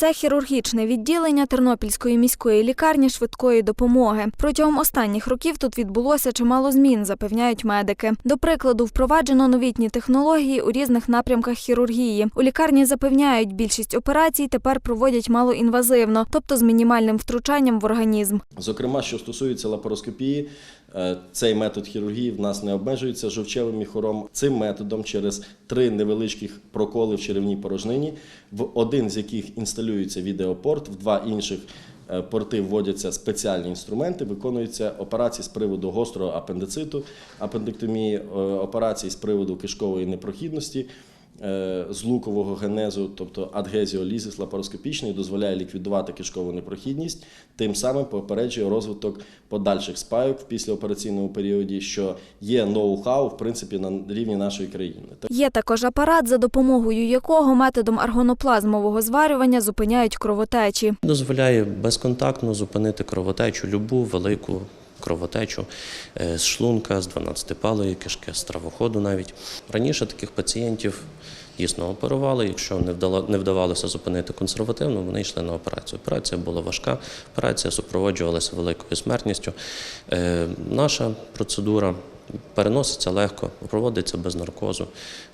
Це хірургічне відділення Тернопільської міської лікарні швидкої допомоги. Протягом останніх років тут відбулося чимало змін, запевняють медики. До прикладу, впроваджено новітні технології у різних напрямках хірургії. У лікарні запевняють, більшість операцій тепер проводять малоінвазивно, тобто з мінімальним втручанням в організм. Зокрема, що стосується лапароскопії, е, цей метод хірургії в нас не обмежується жовчевим міхуром. Цим методом через три невеличких проколи в черевній порожнині, в один з яких інсталюється відеопорт, в два інших е, порти вводяться спеціальні інструменти, виконуються операції з приводу гострого апендициту, апендектомії, е, операції з приводу кишкової непрохідності з лукового генезу, тобто адгезіолізис лапароскопічний, дозволяє ліквідувати кишкову непрохідність, тим самим попереджує розвиток подальших спайок в післяопераційному періоді, що є ноу-хау, в принципі, на рівні нашої країни. Є також апарат, за допомогою якого методом аргоноплазмового зварювання зупиняють кровотечі. Дозволяє безконтактно зупинити кровотечу, любу велику кровотечу е, з шлунка, з 12-палої кишки, з травоходу навіть. Раніше таких пацієнтів дійсно оперували. Якщо не, вдавалося зупинити консервативно, вони йшли на операцію. Операція була важка, операція супроводжувалася великою смертністю. Е, наша процедура переноситься легко, проводиться без наркозу,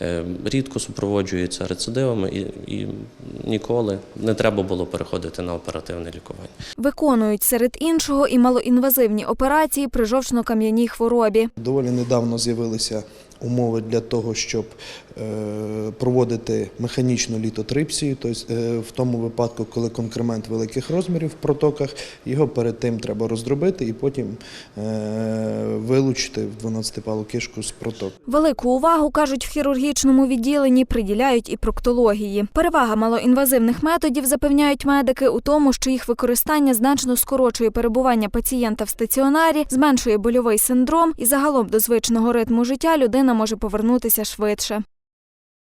е, рідко супроводжується рецидивами і, і ніколи не треба було переходити на оперативне лікування. Виконують серед іншого і малоінвазивні операції при жовчно-кам'яній хворобі. Доволі недавно з'явилися умови для того, щоб е, проводити механічну літотрипсію, тобто в тому випадку, коли конкремент великих розмірів в протоках, його перед тим треба роздробити і потім е, вилучити в 12-палу кишку з проток. Велику увагу, кажуть, в хірургічному відділенні приділяють і проктології. Перевага малоінвазивних методів, запевняють медики, у тому, що їх використання значно скорочує перебування пацієнта в стаціонарі, зменшує больовий синдром і загалом до звичного ритму життя людина може повернутися швидше.